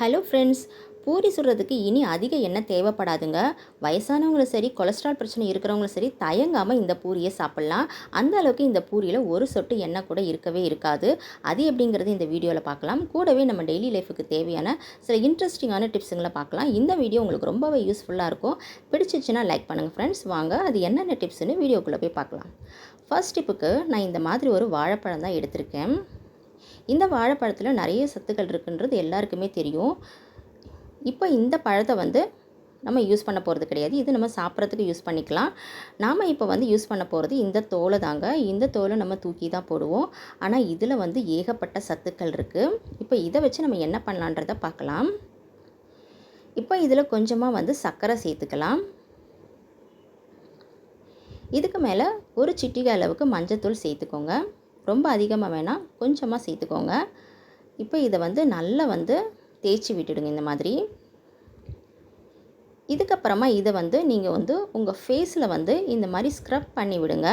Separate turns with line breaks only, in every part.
Hello friends puri சுடுறதுக்கு இனி அதிக எண்ணெய் தேவைப்படாதுங்க. வயசானவங்களும் சரி கொலஸ்ட்ரால் பிரச்சனை இருக்கிறவங்களும் சரி தயங்காமல் இந்த பூரியை சாப்பிட்லாம். அந்த அளவுக்கு இந்த பூரியில் ஒரு சொட்டு எண்ணெய் கூட இருக்கவே இருக்காது. அது எப்படிங்கிறது இந்த வீடியோவில் பார்க்கலாம். கூடவே நம்ம டெய்லி லைஃபுக்கு தேவையான சில இன்ட்ரெஸ்டிங்கான டிப்ஸுங்களை பார்க்கலாம். இந்த வீடியோ உங்களுக்கு ரொம்பவே யூஸ்ஃபுல்லாக இருக்கும். பிடிச்சிச்சுன்னா லைக் பண்ணுங்கள் ஃப்ரெண்ட்ஸ் வாங்க அது என்னென்ன டிப்ஸ்னு வீடியோக்குள்ளே போய் பார்க்கலாம். ஃபர்ஸ்ட் டிப்புக்கு நான் இந்த மாதிரி ஒரு வாழைப்பழம் தான் எடுத்திருக்கேன். இந்த வாழைப்பழத்தில் நிறைய சத்துக்கள் இருக்குன்றது எல்லாருக்குமே தெரியும். இப்போ இந்த பழத்தை வந்து நம்ம யூஸ் பண்ண போகிறது கிடையாது. இது நம்ம சாப்பிட்றதுக்கு யூஸ் பண்ணிக்கலாம். நாம் இப்போ வந்து யூஸ் பண்ண போகிறது இந்த தோலை தாங்க. இந்த தோலை நம்ம தூக்கி தான் போடுவோம். ஆனால் இதில் வந்து ஏகப்பட்ட சத்துக்கள் இருக்குது இப்போ இதை வச்சு நம்ம என்ன பண்ணலான்றதை பார்க்கலாம். இப்போ இதில் கொஞ்சமாக வந்து சர்க்கரை சேர்த்துக்கலாம். இதுக்கு மேலே ஒரு சிட்டிகை அளவுக்கு மஞ்சத்தூள் சேர்த்துக்கோங்க. ரொம்ப அதிகமாக வேணாம் கொஞ்சமாக சேர்த்துக்கோங்க. இப்போ இதை வந்து நல்லா வந்து தேய்ச்சி விட்டுடுங்க இந்த மாதிரி. இதுக்கப்புறமா இதை வந்து நீங்கள் வந்து உங்கள் ஃபேஸில் வந்து இந்த மாதிரி ஸ்க்ரப் பண்ணி விடுங்க.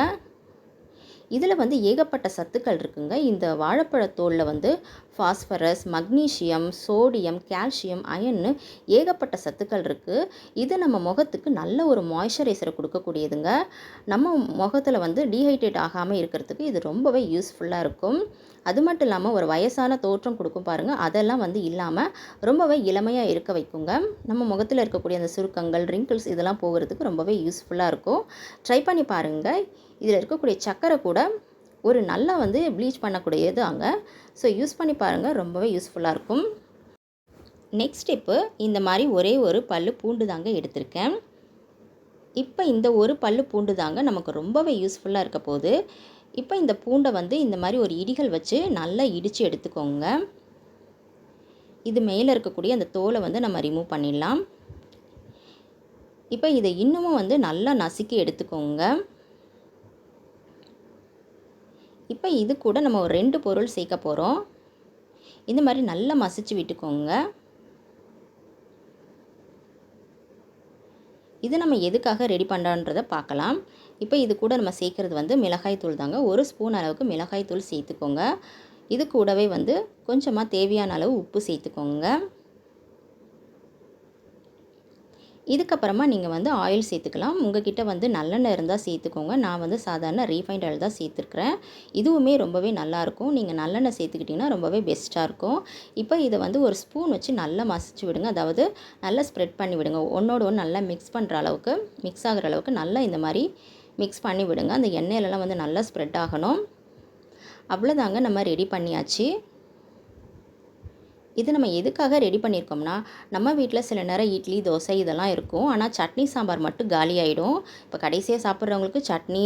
இதில் வந்து ஏகப்பட்ட சத்துக்கள் இருக்குங்க. இந்த வாழைப்பழத்தோலில் வந்து ஃபாஸ்பரஸ் மக்னீஷியம் சோடியம் கால்சியம் அயன்னு ஏகப்பட்ட சத்துக்கள் இருக்குது இது நம்ம முகத்துக்கு நல்ல ஒரு மாய்ஸ்சரைசரை கொடுக்கக்கூடியதுங்க. நம்ம முகத்தில் வந்து டீஹைட்ரேட் ஆகாமல் இருக்கிறதுக்கு இது ரொம்பவே யூஸ்ஃபுல்லாக இருக்கும். அது மட்டும் இல்லாமல் ஒரு வயசான தோற்றம் கொடுக்கும் பாருங்கள் அதெல்லாம் வந்து இல்லாமல் ரொம்பவே இளமையாக இருக்க வைக்குங்க. நம்ம முகத்தில் இருக்கக்கூடிய அந்த சுருக்கங்கள் ரிங்கிள்ஸ் இதெல்லாம் போகிறதுக்கு ரொம்பவே யூஸ்ஃபுல்லாக இருக்கும். ட்ரை பண்ணி பாருங்கள் இதில் இருக்கக்கூடிய சக்கரை கூட ஒரு நல்லா வந்து ப்ளீச் பண்ணக்கூடியது அங்கே ஸோ யூஸ் பண்ணி பாருங்கள் ரொம்பவே யூஸ்ஃபுல்லாக இருக்கும். நெக்ஸ்ட் ஸ்டெப்பு இந்த மாதிரி ஒரே ஒரு பல்லு பூண்டு தாங்க எடுத்திருக்கேன். இப்போ இந்த ஒரு பல்லு பூண்டு தாங்க நமக்கு ரொம்பவே யூஸ்ஃபுல்லாக இருக்க போகுது. இப்போ இந்த பூண்டை வந்து இந்த மாதிரி ஒரு இடிகள் வச்சு நல்லா இடித்து எடுத்துக்கோங்க. இது மேலே இருக்கக்கூடிய அந்த தோலை வந்து நம்ம ரிமூவ் பண்ணிடலாம். இப்போ இதை இன்னமும் வந்து நல்லா நசுக்கி எடுத்துக்கோங்க. இப்போ இது கூட நம்ம ஒரு ரெண்டு பொருள் சேர்க்க போகிறோம் இந்த மாதிரி நல்லா மசிச்சு விட்டுக்கோங்க. இது நம்ம எதுக்காக ரெடி பண்ணுறோன்றதை பார்க்கலாம். இப்போ இது கூட நம்ம சேர்க்குறது வந்து மிளகாய் தூள் தாங்க. ஒரு ஸ்பூன் அளவுக்கு மிளகாய் தூள் சேர்த்துக்கோங்க. இது கூடவே வந்து கொஞ்சமாக தேவையான அளவு உப்பு சேர்த்துக்கோங்க. இதுக்கப்புறமா நீங்கள் வந்து ஆயில் சேர்த்துக்கலாம். உங்ககிட்ட வந்து நல்லெண்ணெய் இருந்தால் சேர்த்துக்கோங்க. நான் வந்து சாதாரண ரீஃபைண்ட் ஆயில் தான் சேர்த்துருக்குறேன். இதுவுமே ரொம்பவே நல்லாயிருக்கும் நீங்கள் நல்லெண்ணெய் சேர்த்துக்கிட்டிங்கன்னா ரொம்பவே பெஸ்ட்டாக இருக்கும். இப்போ இதை வந்து ஒரு ஸ்பூன் வச்சு நல்லா மசிச்சு விடுங்க. அதாவது நல்லா ஸ்ப்ரெட் பண்ணி விடுங்க. ஒன்றோட ஒன்று நல்லா மிக்ஸ் பண்ணுற அளவுக்கு மிக்ஸ் ஆகிற அளவுக்கு நல்லா இந்த மாதிரி மிக்ஸ் பண்ணி விடுங்க. அந்த எண்ணெயிலலாம் வந்து நல்லா ஸ்ப்ரெட் ஆகணும். அவ்வளோதாங்க நம்ம ரெடி பண்ணியாச்சு. இது நம்ம எதுக்காக ரெடி பண்ணியிருக்கோம்னா நம்ம வீட்டில் சில நேரம் இட்லி தோசை இதெல்லாம் இருக்கும். ஆனால் சட்னி சாம்பார் மட்டும் காலி ஆகிடும் இப்போ கடைசியாக சாப்பிட்றவங்களுக்கு சட்னி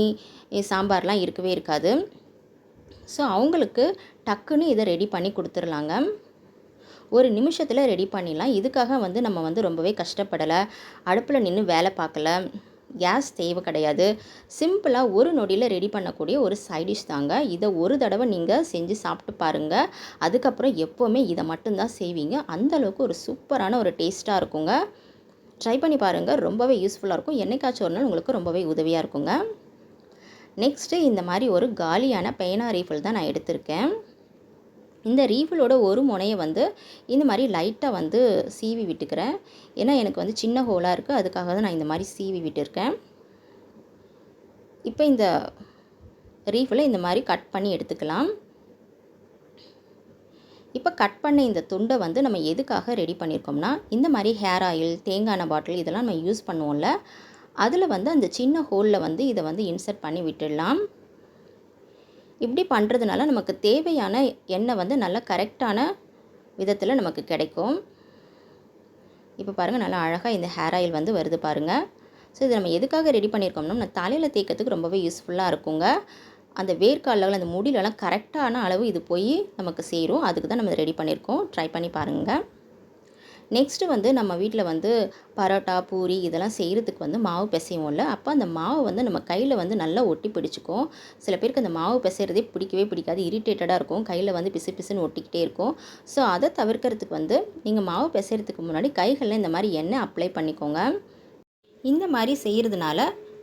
சாம்பார்லாம் இருக்கவே இருக்காது. ஸோ அவங்களுக்கு டக்குன்னு இதை ரெடி பண்ணி கொடுத்துர்லாங்க. ஒரு நிமிஷத்தில் ரெடி பண்ணிடலாம். இதுக்காக வந்து நம்ம வந்து ரொம்பவே கஷ்டப்படலை. அடுப்பில் நின்று வேலை பார்க்கல. கேஸ் தேவை கிடையாது. சிம்பிளாக ஒரு நொடியில் ரெடி பண்ணக்கூடிய ஒரு சைடிஷ் தாங்க. இதை ஒரு தடவை நீங்கள் செஞ்சு சாப்பிட்டு பாருங்கள் அதுக்கப்புறம் எப்போவுமே இதை மட்டும்தான் செய்வீங்க. அந்தளவுக்கு ஒரு சூப்பரான ஒரு டேஸ்ட்டாக இருக்குங்க. ட்ரை பண்ணி பாருங்கள் ரொம்பவே யூஸ்ஃபுல்லாக இருக்கும். என்றைக்காச்சும் ஒரு நாள் உங்களுக்கு ரொம்பவே உதவியாக இருக்குங்க. நெக்ஸ்ட்டு இந்த மாதிரி ஒரு காலியான பேனா ரீஃபில் தான் நான் எடுத்திருக்கேன். இந்த ரீஃபிலோட ஒரு முனையை வந்து இந்த மாதிரி லைட்டாக வந்து சீவி விட்டுக்கிறேன். ஏன்னா எனக்கு வந்து சின்ன ஹோலாக இருக்குது அதுக்காக தான் நான் இந்த மாதிரி சீவி விட்டுருக்கேன். இப்போ இந்த ரீஃபில் இந்த மாதிரி கட் பண்ணி எடுத்துக்கலாம். இப்போ கட் பண்ண இந்த துண்டை வந்து நம்ம எதுக்காக ரெடி பண்ணியிருக்கோம்னா இந்த மாதிரி ஹேர் ஆயில் தேங்காய் பாட்டில் இதெல்லாம் நம்ம யூஸ் பண்ணுவோம்ல அதில் வந்து அந்த சின்ன ஹோலில் வந்து இதை வந்து இன்சர்ட் பண்ணி விட்டுடலாம். இப்படி பண்ணுறதுனால நமக்கு தேவையான எண்ணெய் வந்து நல்ல கரெக்டான விதத்தில் நமக்கு கிடைக்கும். இப்போ பாருங்கள் நல்லா அழகாக இந்த ஹேர் ஆயில் வந்து வருது பாருங்கள் ஸோ இது நம்ம எதுக்காக ரெடி பண்ணியிருக்கோம்னா நம்ம தலையில் தேய்க்கிறதுக்கு ரொம்பவே யூஸ்ஃபுல்லாக இருக்குங்க. அந்த வேர்க்காலில் அந்த முடியிலலாம் கரெக்டான அளவு இது போய் நமக்கு சேரும். அதுக்கு தான் நம்ம ரெடி பண்ணியிருக்கோம் ட்ரை பண்ணி பாருங்கள் நெக்ஸ்ட்டு வந்து நம்ம வீட்டில் வந்து பரோட்டா பூரி இதெல்லாம் செய்கிறதுக்கு வந்து மாவு பிசையும்ல அப்போ அந்த மாவு வந்து நம்ம கையில் வந்து நல்லா ஒட்டி பிடிச்சிக்கும். சில பேருக்கு அந்த மாவு பிசைகிறதே பிடிக்கவே பிடிக்காது. இரிட்டேட்டடாக இருக்கும். கையில் வந்து பிசு பிசுன்னு ஒட்டிக்கிட்டே இருக்கும். ஸோ அதை தவிர்க்கிறதுக்கு வந்து நீங்கள் மாவு பிசைகிறதுக்கு முன்னாடி கைகளில் இந்த மாதிரி எண்ணெய் அப்ளை பண்ணிக்கோங்க. இந்த மாதிரி செய்கிறதுனால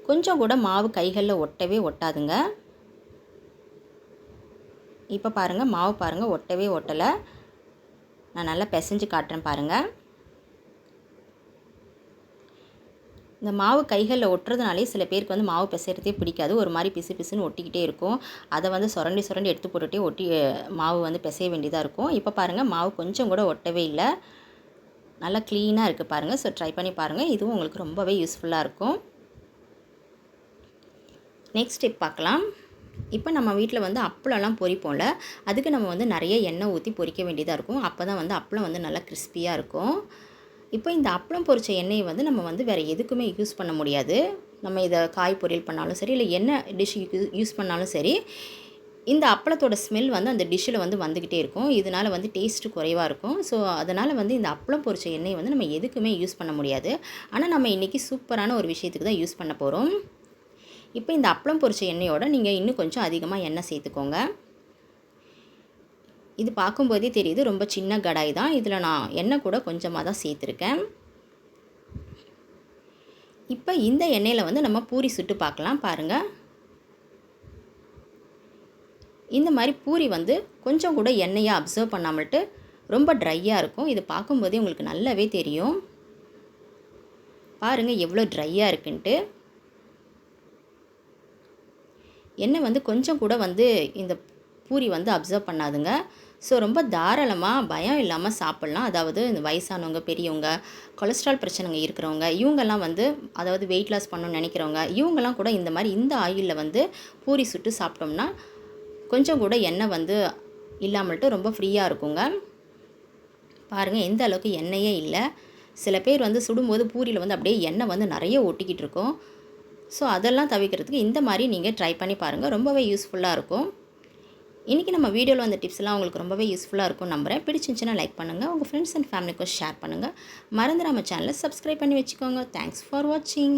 கொஞ்சம் கூட மாவு கைகளில் ஒட்டவே ஒட்டாதுங்க. இப்போ பாருங்கள் மாவு பாருங்கள் ஒட்டவே ஒட்டலை. நான் நல்லா பிசைஞ்சு காட்டுறேன் பாருங்கள் இந்த மாவு கைகளில் ஒட்டுறதுனாலே சில பேருக்கு வந்து மாவு பிசைறதே பிடிக்காது. ஒரு மாதிரி பிசு பிசுன்னு ஒட்டிக்கிட்டே இருக்கும். அதை வந்து சுரண்டி சுரண்டி எடுத்து போட்டுகிட்டே ஒட்டி மாவு வந்து பிசைய வேண்டியதாக இருக்கும். இப்போ பாருங்கள் மாவு கொஞ்சம் கூட ஒட்டவே இல்லை. நல்லா க்ளீனாக இருக்குது பாருங்கள் ஸோ ட்ரை பண்ணி பாருங்கள் இதுவும் உங்களுக்கு ரொம்பவே யூஸ்ஃபுல்லாக இருக்கும். நெக்ஸ்ட் ஸ்டெப் பார்க்கலாம். இப்போ நம்ம வீட்டில் வந்து அப்பளம்லாம் பொரிப்போம்ல அதுக்கு நம்ம வந்து நிறைய எண்ணெய் ஊற்றி பொரிக்க வேண்டியதாக இருக்கும். அப்போ தான் வந்து அப்பளம் வந்து நல்லா கிறிஸ்பியாக இருக்கும். இப்போ இந்த அப்பளம் பொரித்த எண்ணெயை வந்து நம்ம வந்து வேறு எதுக்குமே யூஸ் பண்ண முடியாது. நம்ம இதை காய் பொரியல் பண்ணாலும் சரி இல்லை என்ன டிஷ் யூஸ் பண்ணாலும் சரி இந்த அப்பளத்தோட ஸ்மெல் வந்து அந்த டிஷ்ஷில் வந்து வந்துக்கிட்டே இருக்கும். இதனால் வந்து டேஸ்ட்டு குறைவாக இருக்கும். ஸோ அதனால் வந்து இந்த அப்பளம் பொரித்த எண்ணெயை வந்து நம்ம எதுக்குமே யூஸ் பண்ண முடியாது. ஆனால் நம்ம இன்றைக்கி சூப்பரான ஒரு விஷயத்துக்கு தான் யூஸ் பண்ண போகிறோம் இப்போ இந்த அப்பளம் பொரிச்ச எண்ணெயோட நீங்கள் இன்னும் கொஞ்சம் அதிகமாக எண்ணெய் சேர்த்துக்கோங்க. இது பார்க்கும்போதே தெரியுது ரொம்ப சின்ன கடாய் தான். இதில் நான் எண்ணெய் கூட கொஞ்சமாக தான் சேர்த்துருக்கேன். இப்போ இந்த எண்ணெயில் வந்து நம்ம பூரி சுட்டு பார்க்கலாம் பாருங்கள் இந்த மாதிரி பூரி வந்து கொஞ்சம் கூட எண்ணெயை அப்சர்வ் பண்ணாமல்ட்டு ரொம்ப ட்ரையாக இருக்கும். இது பார்க்கும்போதே உங்களுக்கு நல்லாவே தெரியும். பாருங்கள் எவ்வளோ ட்ரையாக இருக்குன்ட்டு. எண்ணெய் வந்து கொஞ்சம் கூட வந்து இந்த பூரி வந்து அப்சர்வ் பண்ணாதுங்க. ஸோ ரொம்ப தாராளமாக பயம் இல்லாமல் சாப்பிட்லாம். அதாவது இந்த வயசானவங்க பெரியவங்க கொலஸ்ட்ரால் பிரச்சனைங்க இருக்கிறவங்க இவங்கெல்லாம் வந்து அதாவது வெயிட் லாஸ் பண்ணணும்னு நினைக்கிறவங்க இவங்கெல்லாம் கூட இந்த மாதிரி இந்த ஆயிலில் வந்து பூரி சுட்டு சாப்பிட்டோம்னா கொஞ்சம் கூட எண்ணெய் வந்து இல்லாமல்ட்டு ரொம்ப ஃப்ரீயாக இருக்குங்க. பாருங்கள் எந்த அளவுக்கு எண்ணெயே இல்லை. சில பேர் வந்து சுடும்போது பூரியில் வந்து அப்படியே எண்ணெய் வந்து நிறைய ஒட்டிக்கிட்டு இருக்கும். ஸோ அதெல்லாம் தவிர்க்கிறதுக்கு இந்த மாதிரி நீங்கள் ட்ரை பண்ணி பாருங்கள் ரொம்பவே யூஸ்ஃபுல்லாக இருக்கும். இன்றைக்கி நம்ம வீடியோவில் வந்த டிப்ஸ்லாம் உங்களுக்கு ரொம்பவே யூஸ்ஃபுல்லாக இருக்கும் நம்புகிறேன் பிடிச்சிருந்துச்சுன்னா லைக் பண்ணுங்கள் உங்கள் ஃப்ரெண்ட்ஸ் அண்ட் ஃபேமிலிக்கும் ஷேர் பண்ணுங்கள் மறந்துடாமல் சேனலை சப்ஸ்கிரைப் பண்ணி வச்சுக்கோங்க. தேங்க்ஸ் ஃபார் வாட்சிங்